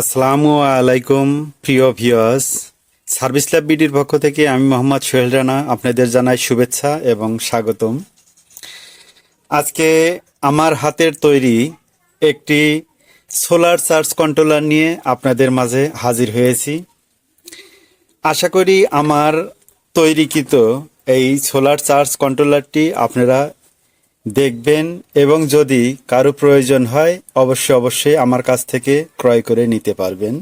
আসসালামু আলাইকুম, প্রিয় ভিউয়ার্স। সার্ভিস ল্যাব বিডির পক্ষ থেকে আমি মোহাম্মদ সোহেল রানা আপনাদের জানাই শুভেচ্ছা এবং স্বাগতম। আজকে আমার হাতের তৈরি একটি সোলার চার্জ কন্ট্রোলার নিয়ে আপনাদের মাঝে হাজির হয়েছি। আশা করি আমার তৈরিকৃত এই সোলার চার্জ কন্ট্রোলারটি আপনারা দেখবেন এবং যদি কারও প্রয়োজন হয়, অবশ্যই অবশ্যই আমার কাছ থেকে ক্রয় করে নিতে পারবেন।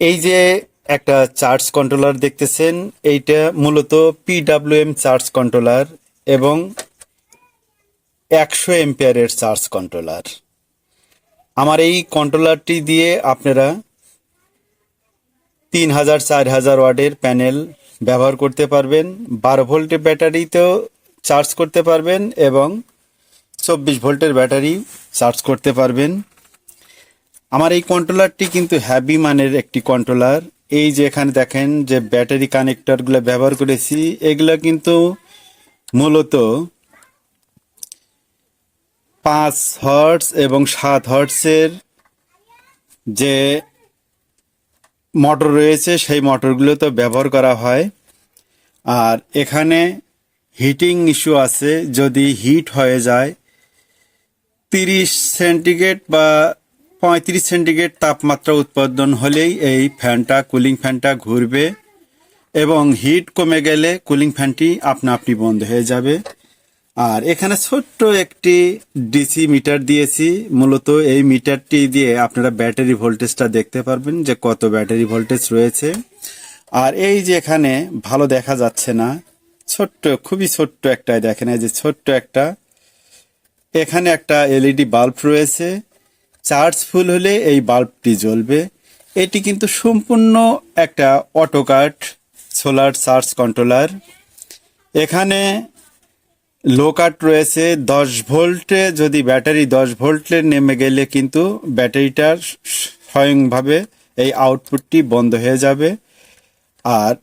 এই যে একটা চার্জ কন্ট্রোলার দেখতেছেন, এইটা মূলত পিডাব্লিউএম চার্জ কন্ট্রোলার এবং একশো এম্পিয়ারের চার্জ কন্ট্রোলার। আমার এই কন্ট্রোলারটি দিয়ে আপনারা তিন হাজার চার হাজার ওয়াটের প্যানেল ব্যবহার করতে পারবেন। বারো ভোল্টের ব্যাটারিতেও চার্জ করতে পারবেন এবং চব্বিশ ভোল্টের ব্যাটারি চার্জ করতে পারবেন। আমার এই কন্ট্রোলারটি কিন্তু হ্যাভি মানের একটি কন্ট্রোলার এই যে এখানে দেখেন যে ব্যাটারি কানেক্টরগুলো ব্যবহার করেছি, এগুলো কিন্তু মূলত পাঁচ হর্টস এবং সাত হর্টসের যে মোটর রয়েছে, সেই মোটরগুলো তো ব্যবহার করা হয়। আর এখানে হিটিং ইস্যু আছে, যদি হিট হয়ে যায়, তিরিশ সেন্টিগ্রেড বা পঁয়ত্রিশ সেন্টিগ্রেড তাপমাত্রা উৎপাদন হলেই এই ফ্যানটা, কুলিং ফ্যানটা ঘুরবে এবং হিট কমে গেলে কুলিং ফ্যানটি আপনা আপনি বন্ধ হয়ে যাবে। আর এখানে ছোট্ট একটি ডিসি মিটার দিয়েছি। মূলত এই মিটারটি দিয়ে আপনারা ব্যাটারি ভোল্টেজটা দেখতে পারবেন যে কত ব্যাটারি ভোল্টেজ রয়েছে। আর এই যে এখানে ভালো দেখা যাচ্ছে না ছোট্ট, খুবই ছোট্ট একটা দেখেন, এই যে ছোট্ট একটা, এখানে একটা এলইডি বাল্ব রয়েছে। চার্জ ফুল হলে এই বাল্বটি জ্বলবে। এটি কিন্তু সম্পূর্ণ একটা অটোকাট সোলার চার্জ কন্ট্রোলার এখানে লো কাট রয়েছে, দশ ভোল্টে, যদি ব্যাটারি দশ ভোল্টে নেমে গেলে কিন্তু ব্যাটারিটার স্বয়ংভাবে এই আউটপুটটি বন্ধ হয়ে যাবে। আর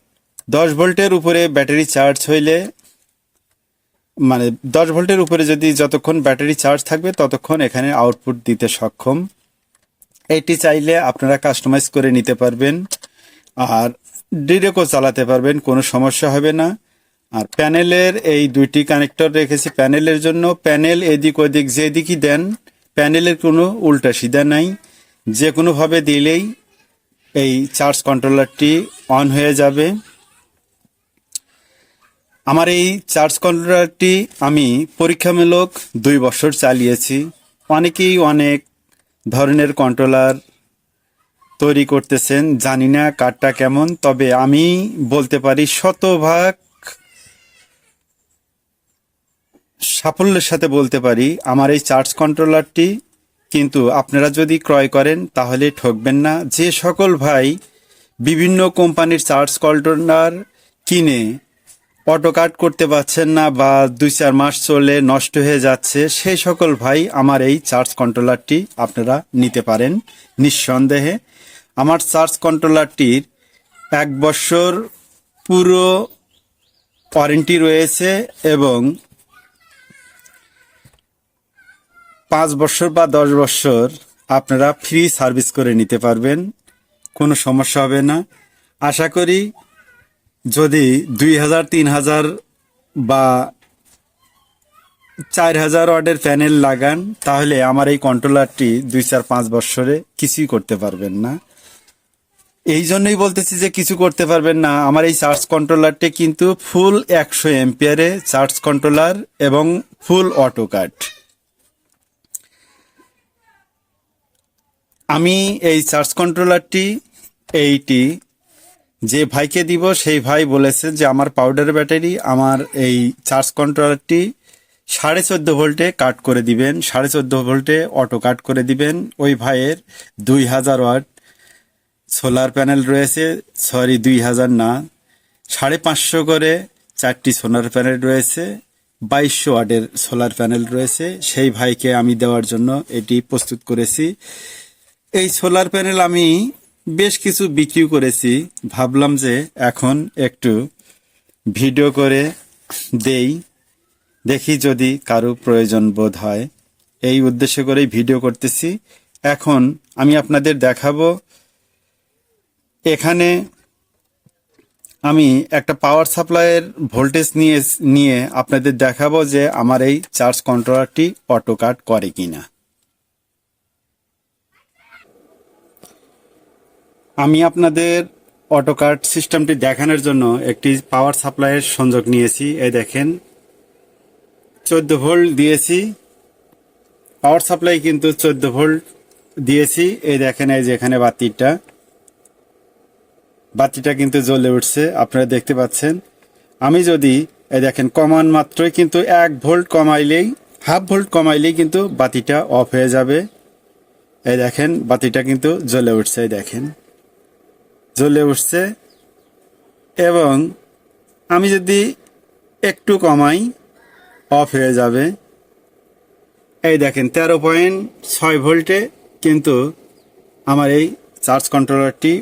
দশ ভোল্টের উপরে ব্যাটারি চার্জ হইলে মানে দশ ভোল্টের উপরে যদি যতক্ষণ ব্যাটারি চার্জ থাকবে, ততক্ষণ এখানে আউটপুট দিতে সক্ষম। এটি চাইলে আপনারা কাস্টমাইজ করে নিতে পারবেন, আর ডিরেকও চালাতে পারবেন, কোনো সমস্যা হবে না। আর প্যানেলের এই দুইটি কানেক্টর রেখেছি, প্যানেলের জন্য প্যানেল এদিক ওদিক যেদিকই দেন, প্যানেলের কোনো উল্টা সিধা নাই। যে কোনোভাবে দিলেই এই চার্জ কন্ট্রোলারটি অন হয়ে যাবে। আমার এই চার্জ কন্ট্রোলারটি আমি পরীক্ষামূলক দুই বছর চালিয়েছি। অনেকেই অনেক ধরনের কন্ট্রোলার তৈরি করতেছেন, জানি না কারটা কেমন, তবে আমি বলতে পারি শতভাগ সাফল্যের সাথে বলতে পারি আমার এই চার্জ কন্ট্রোলারটি, কিন্তু আপনারা যদি ক্রয় করেন তাহলে ঠকবেন না। যে সকল ভাই বিভিন্ন কোম্পানির চার্জ কন্ট্রোলার কিনে অটো কাট করতে পারছেন না বা দুই চার মাস চলে নষ্ট হয়ে যাচ্ছে, সেই সকল ভাই আমার এই চার্জ কন্ট্রোলারটি আপনারা নিতে পারেন নিঃসন্দেহে। আমার চার্জ কন্ট্রোলারটির এক বছর পুরো ওয়ারেন্টি রয়েছে এবং পাঁচ বছর বা দশ বছর আপনারা ফ্রি সার্ভিস করে নিতে পারবেন, কোনো সমস্যা হবে না। আশা করি যদি দুই হাজার, তিন হাজার বা চার হাজার ওয়ার্ডের প্যানেল লাগান, তাহলে আমার এই কন্ট্রোলারটি দুই, চার, পাঁচ বছরে কিছুই করতে পারবেন না। এই জন্যই বলতেছি যে কিছু করতে পারবেন না। আমার এই চার্জ কন্ট্রোলারটি কিন্তু ফুল একশো এম্পিয়ারে চার্জ কন্ট্রোলার এবং ফুল অটো কাট আমি এই চার্জ কন্ট্রোলারটি এইটি যে ভাইকে দিব, সেই ভাই বলেছে যে আমার পাউডার ব্যাটারি আমার এই চার্জ কন্ট্রোলারটি সাড়ে চোদ্দ ভোল্টে কাট করে দিবেন, সাড়ে চোদ্দ ভোল্টে অটো কাট করে দিবেন। ওই ভাইয়ের দুই হাজার ওয়াট সোলার প্যানেল রয়েছে সরি দুই হাজার না, সাড়ে পাঁচশো করে চারটি সোলার প্যানেল রয়েছে, বাইশশো ওয়াটের সোলার প্যানেল রয়েছে। সেই ভাইকে আমি দেওয়ার জন্য এটি প্রস্তুত করেছি। এই সোলার প্যানেল আমি বেশ কিছু বিক্রি করেছি। ভাবলাম যে এখন একটু ভিডিও করে দেই। দেখি যদি কারও প্রয়োজন বোধ হয়। এই উদ্দেশ্য করেই ভিডিও করতেছি। এখন আমি আপনাদের দেখাবো। এখানে আমি একটা পাওয়ার সাপ্লাইয়ের ভোল্টেজ নিয়ে নিয়ে আপনাদের দেখাবো যে আমার এই চার্জ কন্ট্রোলারটি অটো কাট করে কিনা। আমি আপনাদের অটো কাট সিস্টেমটি দেখানোর জন্য একটি পাওয়ার সাপ্লাইয়ের সংযোগ নিয়েছি। এই দেখেন, চোদ্দ ভোল্ট দিয়েছি। পাওয়ার সাপ্লাই কিন্তু চোদ্দ ভোল্ট দিয়েছি। এই দেখেন, এই যে এখানে বাতিটা। বাতিটা কিন্তু জ্বলে উঠছে, আপনারা দেখতে পাচ্ছেন। আমি যদি, এই দেখেন, কমান মাত্রই কিন্তু এক ভোল্ট কমাইলেই, হাফ ভোল্ট কমাইলেই কিন্তু বাতিটা অফ হয়ে যাবে। এই দেখেন, বাতিটা কিন্তু জ্বলে উঠছে, এই দেখেন। জ্বলে উঠছে এবং আমি যদি একটু কমাই অফ হয়ে যাবে। এই দেখেন, তেরো পয়েন্ট ছয় ভোল্টে কিন্তু আমার এই চার্জ কন্ট্রোলারটি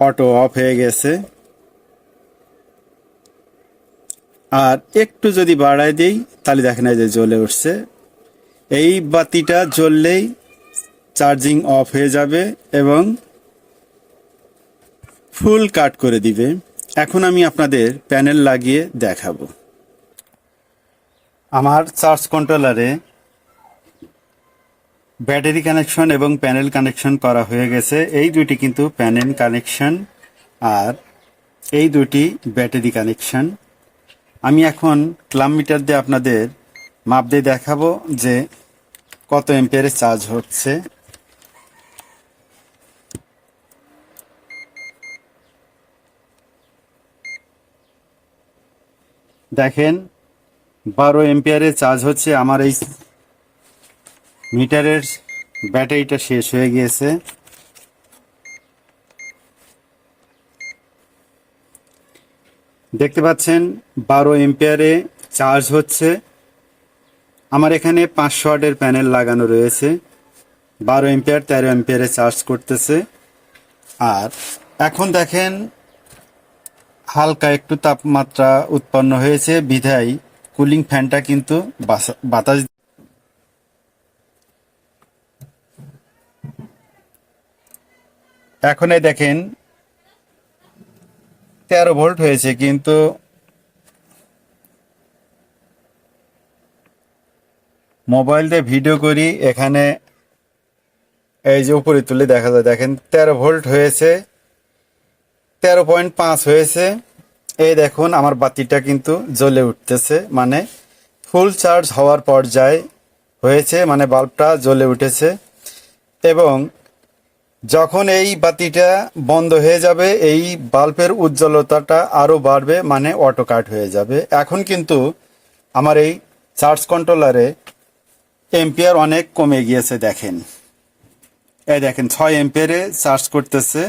অটো অফ হয়ে গেছে। আর একটু যদি বাড়ায় দিই, তাহলে দেখেন এই যে জ্বলে উঠছে। এই বাতিটা জ্বললেই চার্জিং অফ হয়ে যাবে এবং ফুল কাট করে দিবে। এখন আমি আপনাদের প্যানেল লাগিয়ে দেখাবো। আমার চার্জ কন্ট্রোলারে ব্যাটারি কানেকশন এবং প্যানেল কানেকশন করা হয়ে গেছে। এই দুটি কিন্তু প্যানেল কানেকশন আর এই দুটি ব্যাটারি কানেকশন। আমি এখন ক্লাম মিটার দিয়ে আপনাদের মাপ দিয়ে দেখাবো যে কত এম্পিয়ারে চার্জ হচ্ছে। দেখেন, বারো এম্পিয়ারে চার্জ হচ্ছে, আমার এই মিটারের ব্যাটারিটা শেষ হয়ে গিয়েছে। দেখতে পাচ্ছেন, বারো এম্পিয়ারে চার্জ হচ্ছে। আমার এখানে পাঁচশো ওয়াটের প্যানেল লাগানো রয়েছে। বারো এম্পিয়ার তেরো এম্পিয়ারে চার্জ করতেছে। আর এখন দেখেন হালকা একটু তাপমাত্রা উৎপন্ন হয়েছে, বিধায় কুলিং ফ্যানটা কিন্তু বাতাস এখন এই দেখেন তেরো ভোল্ট হয়েছে কিন্তু মোবাইল দিয়ে ভিডিও করি, এখানে এই যে উপরে তুলে দেখা যায়, দেখেন তেরো ভোল্ট হয়েছে। তেরো পয়েন্ট পাঁচ হয়েছে। এই দেখুন, আমার বাতিটা কিন্তু জ্বলে উঠতেছে। মানে ফুল চার্জ হওয়ার পর্যায়ে হয়েছে মানে বাল্বটা জ্বলে উঠেছে। এবং যখন এই বাতিটা বন্ধ হয়ে যাবে, এই বাল্বের উজ্জ্বলতাটা আরও বাড়বে মানে অটো কাট হয়ে যাবে। এখন কিন্তু আমার এই চার্জ কন্ট্রোলারে এম্পিয়ার অনেক কমে গিয়েছে, দেখেন। এই দেখেন, ছয় এম্পিয়ারে চার্জ করতেছে।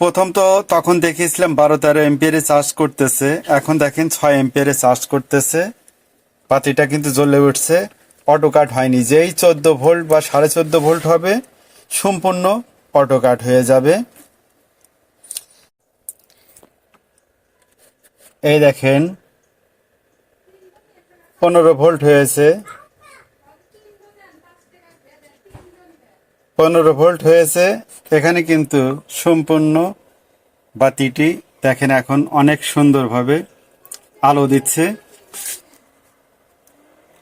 প্রথম তো তখন দেখিয়েছিলাম বারো তেরো এম্পিয়ারে চার্জ করতেছে। এখন দেখেন ছয় এম্পিয়ারে চার্জ করতেছে। বাতিটা কিন্তু জ্বলে উঠছে। অটো কাট হয়নি। যেই চোদ্দ ভোল্ট বা সাড়ে চোদ্দ ভোল্ট হবে, সম্পূর্ণ অটো কাট হয়ে যাবে। এই দেখেন, পনেরো ভোল্ট হয়েছে। পনেরো ভোল্ট হয়েছে। এখানে কিন্তু সম্পূর্ণ বাতিটি দেখেন এখন অনেক সুন্দরভাবে আলো দিচ্ছে।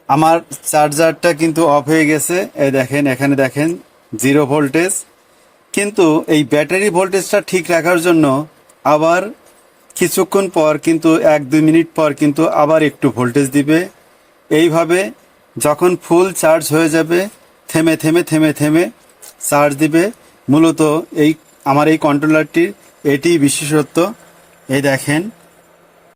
আমার চার্জারটা কিন্তু অফ হয়ে গেছে। এই দেখেন, এখানে দেখেন জিরো ভোল্টেজ। কিন্তু এই ব্যাটারি ভোল্টেজটা ঠিক রাখার জন্য আবার কিছুক্ষণ পর কিন্তু এক দুই মিনিট পর কিন্তু আবার একটু ভোল্টেজ দিবে। এইভাবে যখন ফুল চার্জ হয়ে যাবে, থেমে থেমে থেমে থেমে চার্জ দিবে। মূলত এই আমার এই কন্ট্রোলারটির এটি বিশেষত্ব। এই দেখেন।